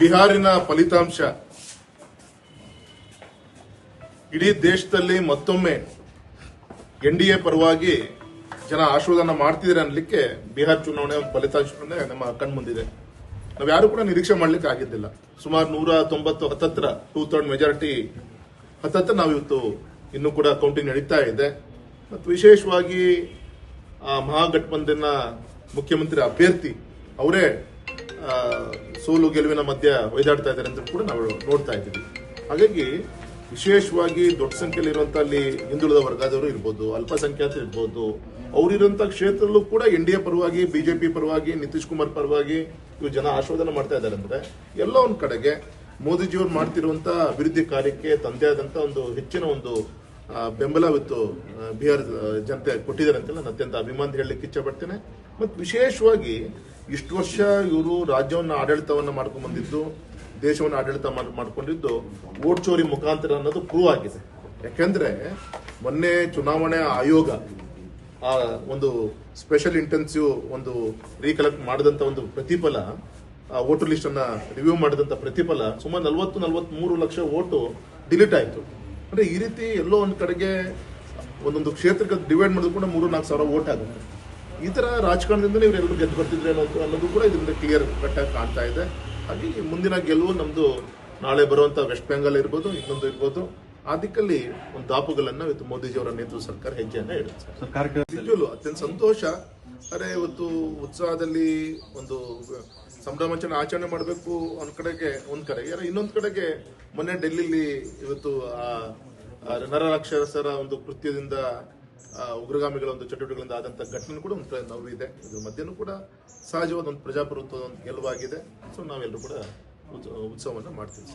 ಬಿಹಾರಿನ ಫಲಿತಾಂಶ. ಇಡೀ ದೇಶದಲ್ಲಿ ಮತ್ತೊಮ್ಮೆ ಎನ್ ಡಿ ಎ ಪರವಾಗಿ ಜನ ಆಶೀರ್ವಾದನ ಮಾಡ್ತಿದ್ದಾರೆ ಅನ್ಲಿಕ್ಕೆ ಬಿಹಾರ್ ಚುನಾವಣೆ ಫಲಿತಾಂಶ ನಮ್ಮ ಕಣ್ಮುಂದಿದೆ ನಾವು ಯಾರು ಕೂಡ ನಿರೀಕ್ಷೆ ಮಾಡ್ಲಿಕ್ಕೆ ಆಗಿದ್ದಿಲ್ಲ. ಸುಮಾರು ನೂರ ತೊಂಬತ್ತು ಹತ್ತತ್ರ ಟೂ ಥರ್ಡ್ ಮೆಜಾರಿಟಿ ಹತ್ತತ್ರ ನಾವು ಇವತ್ತು ಇನ್ನೂ ಕೂಡ ಕೌಂಟಿಂಗ್ ನಡೀತಾ ಇದೆ. ಮತ್ತು ವಿಶೇಷವಾಗಿ ಆ ಮಹಾಗಠಬಂಧನ ಮುಖ್ಯಮಂತ್ರಿ ಅಭ್ಯರ್ಥಿ ಅವರೇ ಸೋಲು ಗೆಲುವಿನ ಮಧ್ಯ ಒಯ್ದಾಡ್ತಾ ಇದ್ದಾರೆ ಅಂತ ಕೂಡ ನಾವು ನೋಡ್ತಾ ಇದ್ದೀವಿ. ಹಾಗಾಗಿ ವಿಶೇಷವಾಗಿ ದೊಡ್ಡ ಸಂಖ್ಯೆಯಲ್ಲಿ ಇರುವಂತ ಅಲ್ಲಿ ಹಿಂದುಳಿದ ವರ್ಗದವರು ಇರ್ಬೋದು ಅಲ್ಪಸಂಖ್ಯಾತರು ಇರ್ಬೋದು ಅವರಿರುವಂಥ ಕ್ಷೇತ್ರದಲ್ಲೂ ಕೂಡ ಎನ್ ಡಿ ಎ ಪರವಾಗಿ ಬಿಜೆಪಿ ಪರವಾಗಿ, ನಿತೀಶ್ ಕುಮಾರ್ ಪರವಾಗಿ ಇವು ಜನ ಆಶೋಧನೆ ಮಾಡ್ತಾ ಇದ್ದಾರೆ ಅಂದ್ರೆ ಎಲ್ಲ ಒಂದ್ ಕಡೆಗೆ ಮೋದಿಜಿಯವರು ಮಾಡ್ತಿರುವಂತ ಅಭಿವೃದ್ಧಿ ಕಾರ್ಯಕ್ಕೆ ತಂದೆ ಆದಂತ ಒಂದು ಹೆಚ್ಚಿನ ಒಂದು ಬೆಂಬಲವಿತ್ತು ಬಿಹಾರ ಜನತೆ ಕೊಟ್ಟಿದ್ದಾರೆ ಅಂತ ನಾನು ಅತ್ಯಂತ ಅಭಿಮಾನ ಹೇಳಲಿಕ್ಕೆ ಇಚ್ಛೆ ಪಡ್ತೇನೆ. ಮತ್ತು ವಿಶೇಷವಾಗಿ ಇಷ್ಟು ವರ್ಷ ಇವರು ರಾಜ್ಯವನ್ನು ಆಡಳಿತವನ್ನು ಮಾಡ್ಕೊಂಡು ಬಂದಿದ್ದು, ದೇಶವನ್ನು ಆಡಳಿತ ಮಾಡ್- ಮಾಡ್ಕೊಂಡಿದ್ದು ಓಟ್ ಚೋರಿ ಮುಖಾಂತರ ಅನ್ನೋದು ಪ್ರೂವ್ ಆಗಿದೆ. ಯಾಕೆಂದ್ರೆ ಮೊನ್ನೆ ಚುನಾವಣೆ ಆಯೋಗ ಆ ಒಂದು ಸ್ಪೆಷಲ್ ಇಂಟೆನ್ಸಿವ್ ಒಂದು ರೀಕಲೆಕ್ಟ್ ಮಾಡಿದಂತ ಒಂದು ಪ್ರತಿಫಲ, ಆ ವೋಟರ್ ಲಿಸ್ಟ್ ಅನ್ನ ರಿವ್ಯೂ ಮಾಡಿದಂತ ಪ್ರತಿಫಲ ಸುಮಾರು ನಲವತ್ತು ಮೂರು ಲಕ್ಷ ಓಟು ಡಿಲೀಟ್ ಆಯ್ತು. ಅಂದ್ರೆ ಈ ರೀತಿ ಎಲ್ಲೋ ಒಂದು ಕಡೆಗೆ ಒಂದೊಂದು ಕ್ಷೇತ್ರಕ್ಕೆ ಡಿವೈಡ್ ಮಾಡಿದ್ರು ಕೂಡ ಮೂರು ನಾಲ್ಕು ಸಾವಿರ ಓಟ್ ಆಗುತ್ತೆ. ಈ ತರ ರಾಜಕಾರಣದಿಂದ ಇವರೆಲ್ಲರೂ ಗೆದ್ದು ಬರ್ತಿದ್ರೆ ಅನ್ನೋದು ಅನ್ನೋದು ಕೂಡ ಇದರಿಂದ ಕ್ಲಿಯರ್ ಕಟ್ ಆಗಿ ಕಾಣ್ತಾ ಇದೆ. ಹಾಗೆ ಮುಂದಿನ ಗೆಲುವು ನಮ್ದು ನಾಳೆ ಬರುವಂತ ವೆಸ್ಟ್ ಬೆಂಗಾಲ್ ಇರ್ಬೋದು ಇನ್ನೊಂದು ಇರ್ಬೋದು. ಆ ದಿಕ್ಕಲ್ಲಿ ಒಂದು ದಾಪುಗಳನ್ನ ಇವತ್ತು ಮೋದಿಜಿಯವರ ನೇತೃತ್ವ ಸರ್ಕಾರ ಹೆಜ್ಜೆಯನ್ನ ಇಡುತ್ತೆ. ಕಾರ್ಯಕ್ರಮ ಅತ್ಯಂತ ಸಂತೋಷ. ಅರೆ ಇವತ್ತು ಉತ್ಸಾಹದಲ್ಲಿ ಒಂದು ಸಂಭ್ರಮಾಚರಣೆ ಆಚರಣೆ ಮಾಡಬೇಕು ಒಂದು ಕಡೆಗೆ ಒಂದ್ ಕಡೆಗೆ ಯಾರ ಇನ್ನೊಂದ್ ಕಡೆಗೆ ಮೊನ್ನೆ ಡೆಲ್ಲಿಲಿ ಇವತ್ತು ಆ ನರರಾಕ್ಷಸರ ಒಂದು ಕೃತ್ಯದಿಂದ ಉಗ್ರಗಾಮಿಗಳ ಒಂದು ಚಟುವಟಿಕೆಗಳಿಂದ ಆದಂತ ಘಟನೆ ಕೂಡ ಒಂದು ನೋವು ಇದೆ ಇದ್ರ ಮಧ್ಯನೂ ಕೂಡ ಸಹಜವಾದ ಒಂದು ಪ್ರಜಾಪ್ರಭುತ್ವದ ಒಂದು ಗೆಲುವಾಗಿದೆ ಸೊ ನಾವೆಲ್ಲರೂ ಕೂಡ ಉತ್ಸ- ಉತ್ಸವವನ್ನು ಮಾಡ್ತೀವಿ.